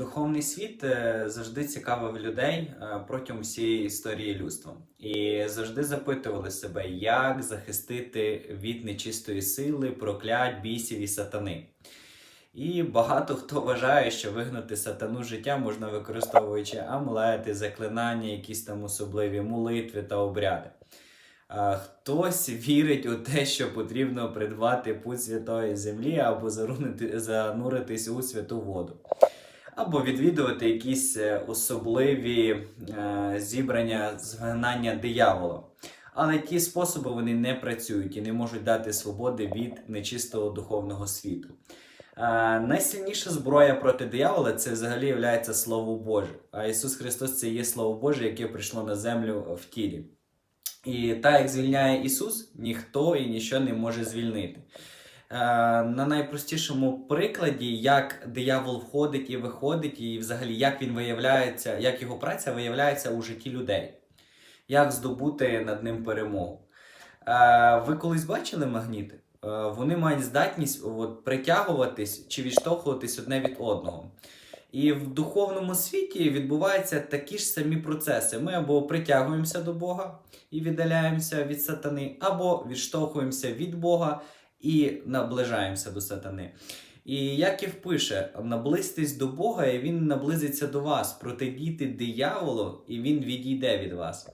Духовний світ е, завжди цікавив людей е, протягом всієї історії людства. І завжди запитували себе, як захистити від нечистої сили, проклять, бісів і сатани. І багато хто вважає, що вигнати сатану життя можна використовуючи амулети, заклинання, якісь там особливі молитви та обряди. Хтось вірить у те, що потрібно придбати путь святої землі або зануритись у святу воду або відвідувати якісь е, особливі е, зібрання згнання диявола. Але ті способи вони не працюють і не можуть дати свободи від нечистого духовного світу. Е, найсильніша зброя проти диявола це взагалі є Слово Боже. А Ісус Христос це є Слово Боже, яке прийшло на землю в тілі. І так як звільняє Ісус, ніхто і ніщо не може звільнити. Е, на найпростішому прикладі, як диявол входить і виходить, і взагалі як він виявляється, як його праця виявляється у житті людей, як здобути над ним перемогу. Е, Ви колись бачили магніти? Е, Вони мають здатність от, притягуватись чи відштовхуватись одне від одного. І в духовному світі відбуваються такі ж самі процеси. Ми або притягуємося до Бога і віддаляємося від сатани, або відштовхуємося від Бога і наближаємося до сатани. І Яків пише: наблизьтесь до Бога, і він наблизиться до вас, протидійте дияволу, і він відійде від вас.